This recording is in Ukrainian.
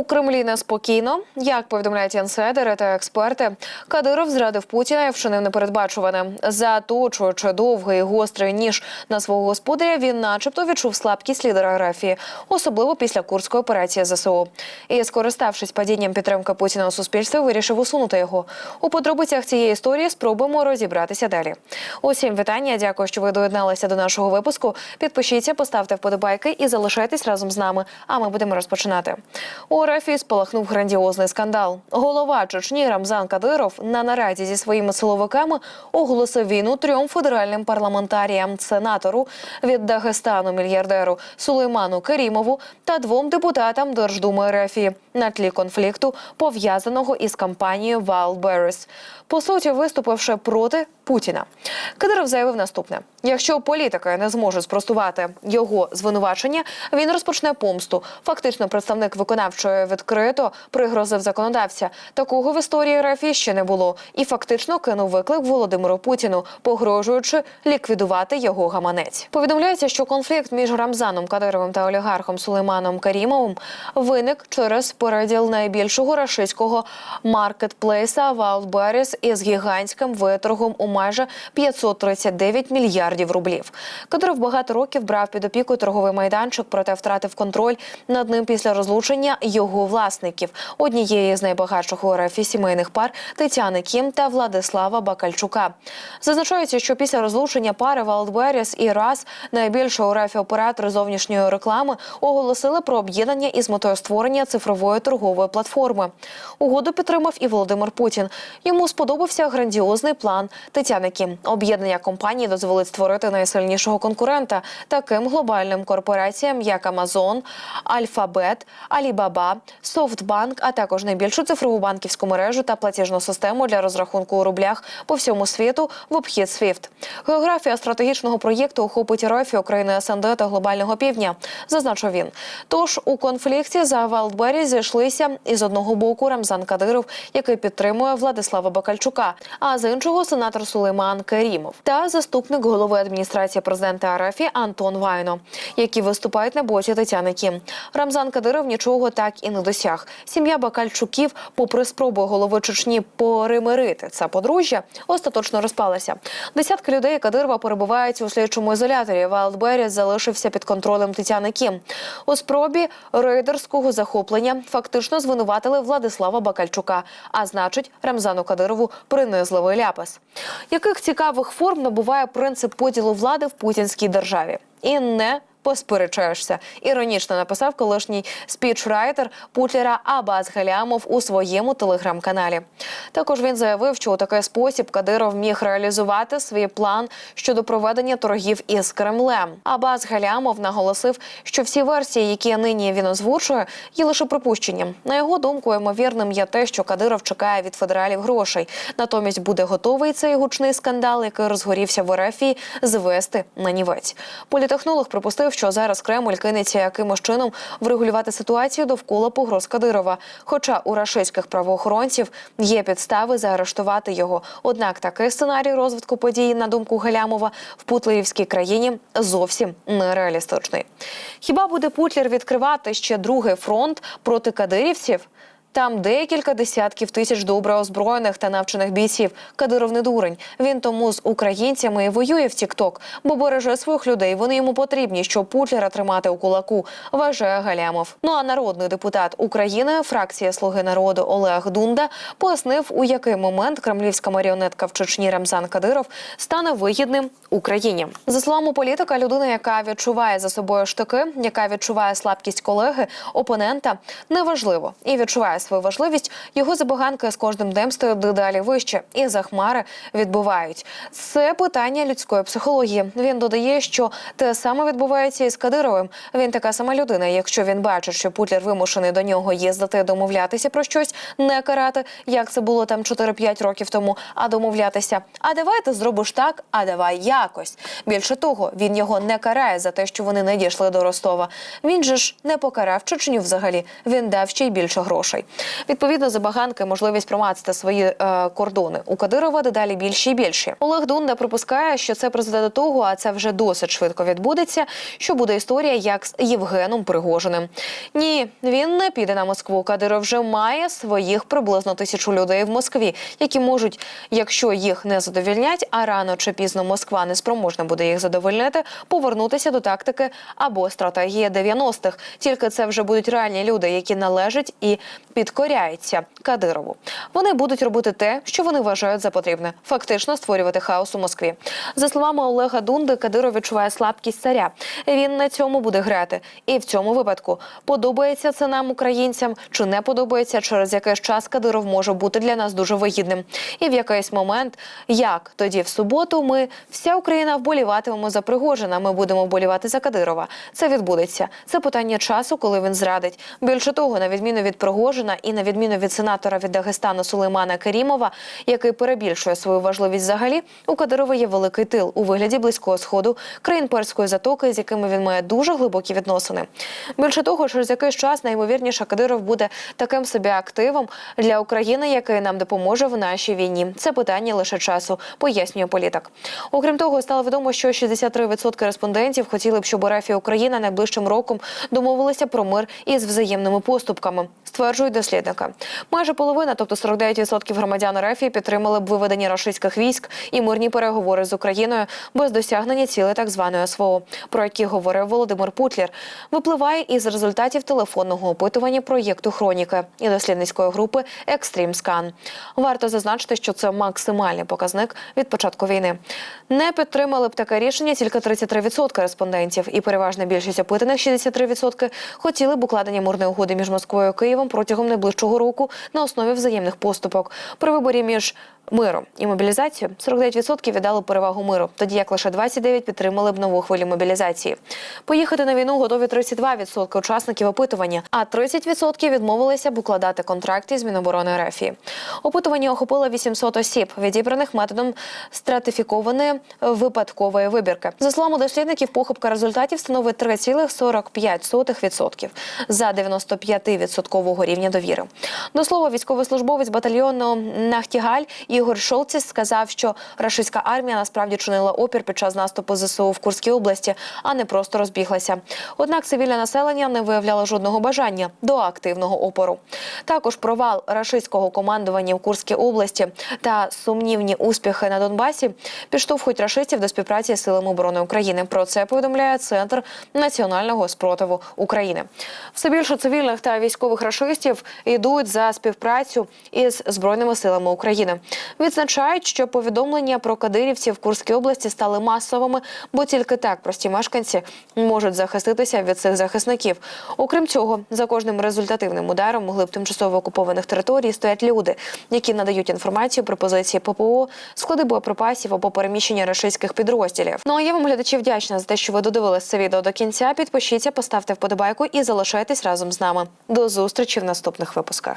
У Кремлі неспокійно, як повідомляють інсайдери та експерти, Кадиров зрадив Путіна і вчинив непередбачуване. Заточуючи довгий і гострий ніж на свого господаря, він, начебто, відчув слабкість лідера Арафії, особливо після курської операції ЗСУ. І, скориставшись падінням підтримки Путіна у суспільстві, вирішив усунути його. У подробицях цієї історії спробуємо розібратися далі. Усім вітання. Дякую, що ви доєдналися до нашого випуску. Підпишіться, поставте вподобайки і залишайтесь разом з нами. А ми будемо розпочинати. РФ спалахнув грандіозний скандал. Голова Чечні Рамзан Кадиров на нараді зі своїми силовиками оголосив війну трьом федеральним парламентаріям, сенатору від Дагестану мільярдеру Сулейману Керімову та двом депутатам Держдуми РФ на тлі конфлікту, пов'язаного із кампанією Wildberries. По суті, виступивши проти Путіна. Кадиров заявив наступне: якщо політики не зможуть спростувати його звинувачення, він розпочне помсту. Фактично, представник виконавчої відкрито пригрозив законодавця. Такого в історії РФ ще не було, і фактично кинув виклик Володимиру Путіну, погрожуючи ліквідувати його гаманець. Повідомляється, що конфлікт між Рамзаном Кадировим та олігархом Сулейманом Карімовим виник через переділ найбільшого рашистського маркетплейса Wildberries із гігантським виторгом у майже 539 мільярдів рублів. Кадиров багато років брав під опіку торговий майданчик, проте втратив контроль над ним після розлучення його власників однієї з найбагатших у РФ сімейних пар Тетяни Кім та Владислава Бакальчука. Зазначається, що після розлучення пари Wildberries і РАС найбільший у РФ оператор зовнішньої реклами оголосили про об'єднання із метою створення цифрової торгової платформи. Угоду підтримав і Володимир Путін. Йому сподобався грандіозний план Тетяни Кім. Об'єднання компаній дозволить створити найсильнішого конкурента таким глобальним корпораціям, як Amazon, Alphabet, Alibaba, SoftBank, а також найбільшу цифрову банківську мережу та платіжну систему для розрахунку у рублях по всьому світу в обхід SWIFT. Географія стратегічного проєкту охопить РФ, України, СНД та глобального півдня, зазначив він. Тож у конфлікті за Валдбері зійшлися із одного боку Рамзан Кадиров, який підтримує Владислава Бакальчука, а з іншого сенатор Сулейман Керімов та заступник голови адміністрації президента Арафі Антон Вайно, які виступають на боці Тетяни Кім. Рамзан Кадиров нічого так і не досяг. Сім'я Бакальчуків, попри спробу голови Чечні перемирити це подружжя, остаточно розпалася. Десятки людей Кадирова перебувають у слідчому ізоляторі. Вайлдбері залишився під контролем Тетяни Кім. У спробі рейдерського захоплення фактично звинуватили Владислава Бакальчука, а значить, Рамзану Кадирову принизливий ляпас. Яких цікавих форм набуває принцип поділу влади в путінській державі? І не посперечаєшся. Іронічно написав колишній спічрайтер Путлера Абаз Галямов у своєму телеграм-каналі. Також він заявив, що у такий спосіб Кадиров міг реалізувати свій план щодо проведення торгів із Кремлем. Абаз Галямов наголосив, що всі версії, які нині він озвучує, є лише припущенням. На його думку, ймовірним є те, що Кадиров чекає від федералів грошей. Натомість буде готовий цей гучний скандал, який розгорівся в Ерефії, звести на нівець. Політехнолог припустив, що зараз Кремль кинеться якимось чином врегулювати ситуацію довкола погроз Кадирова. Хоча у рашистських правоохоронців є підстави заарештувати його. Однак такий сценарій розвитку подій, на думку Галямова, в Путлерівській країні зовсім нереалістичний. Хіба буде Путлер відкривати ще другий фронт проти кадирівців? Там декілька десятків тисяч добре озброєних та навчених бійців. Кадиров не дурень. Він тому з українцями і воює в Тікток, бо береже своїх людей. Вони йому потрібні, щоб Путлера тримати у кулаку. Вважає Галямов. Ну а народний депутат України, фракція Слуги народу Олег Дунда, пояснив, у який момент кремлівська маріонетка в Чечні Рамзан Кадиров стане вигідним Україні. За словами політика, людина, яка відчуває за собою штики, яка відчуває слабкість колеги, опонента, неважливо і відчуває свою важливість, його забаганки з кожним днем стають дедалі вище, і захмари відбувають. Це питання людської психології. Він додає, що те саме відбувається із Кадировим. Він така сама людина. Якщо він бачить, що Путлер вимушений до нього їздити, домовлятися про щось, не карати, як це було там 4-5 років тому, а домовлятися. А давай ти зробиш так, а давай якось. Більше того, він його не карає за те, що вони не дійшли до Ростова. Він же ж не покарав Чечню взагалі. Він дав ще й більше грошей. Відповідно, забаганки, можливість промацати свої е, кордони у Кадирова дедалі більші і більші. Олег Дунда припускає, що це призведе до того, а це вже досить швидко відбудеться. Що буде історія як з Євгеном Пригожиним? Ні, він не піде на Москву. Кадиров вже має своїх приблизно тисячу людей в Москві, які можуть, якщо їх не задовільнять, а рано чи пізно Москва не спроможна буде їх задовольнити, повернутися до тактики або стратегії 90-х. Тільки це вже будуть реальні люди, які належать і підкоряються Кадирову. Вони будуть робити те, що вони вважають за потрібне, фактично створювати хаос у Москві. За словами Олега Дунди, Кадиров відчуває слабкість царя. Він на цьому буде грати. І в цьому випадку подобається це нам, українцям, чи не подобається, через якийсь час Кадиров може бути для нас дуже вигідним. І в якийсь момент, як тоді в суботу, ми вся Україна вболіватимемо за Пригожина. Ми будемо вболівати за Кадирова. Це відбудеться. Це питання часу, коли він зрадить. Більше того, на відміну від Пригожина і на відміну від сенатора від Дагестану Сулеймана Керімова, який перебільшує свою важливість взагалі, у Кадирова є великий тил у вигляді близького сходу, країн перської затоки, з якими він має дуже глибокі відносини. Більше того, через якийсь час найімовірніше Кадиров буде таким собі активом для України, який нам допоможе в нашій війні. Це питання лише часу, пояснює політик. Окрім того, стало відомо, що 63% респондентів хотіли б, щоб РФ і Україна найближчим роком домовилися про мир із взаємними поступками. Стверджують дослідники. Майже половина, тобто 49% громадян РФ підтримали б виведення рашистських військ і мирні переговори з Україною без досягнення цілей так званої СВО, про які говорив Володимир Путлір. Випливає із результатів телефонного опитування проєкту Хроніки і дослідницької групи Екстрім Скан. Варто зазначити, що це максимальний показник від початку війни. Не підтримали б таке рішення тільки 33% респондентів, і переважна більшість опитаних 63% хотіли б укладення мирної угоди між Москвою і Києвом протягом найближчого року на основі взаємних поступок. При виборі між миром і мобілізацією 49% віддали перевагу миру, тоді як лише 29% підтримали б нову хвилю мобілізації. Поїхати на війну готові 32% учасників опитування, а 30% відмовилися б укладати контракти з Міноборони РФ. Опитування охопило 800 осіб, відібраних методом стратифікованої випадкової вибірки. За словами дослідників, похибка результатів становить 3,45% за 95% рівня довіри. До слова, військовослужбовець батальйону Нахтігаль Ігор Шолціс сказав, що рашистська армія насправді чинила опір під час наступу ЗСУ в Курській області, а не просто розбіглася. Однак цивільне населення не виявляло жодного бажання до активного опору. Також провал рашистського командування в Курській області та сумнівні успіхи на Донбасі підштовхують рашистів до співпраці з силами оборони України. Про це повідомляє Центр національного спротиву України. Все більше цивільних та військових рашистів йдуть за співпрацю із збройними силами України. Відзначають, що повідомлення про кадирівців в Курській області стали масовими, бо тільки так прості мешканці можуть захиститися від цих захисників. Окрім цього, за кожним результативним ударом у глиб тимчасово окупованих територій стоять люди, які надають інформацію про позиції ППО, склади боєприпасів або переміщення рашистських підрозділів. Ну а я вам глядачі вдячна за те, що ви додивились це відео до кінця. Підпишіться, поставте вподобайку і залишайтесь разом з нами. До зустрічі в наступних випусках.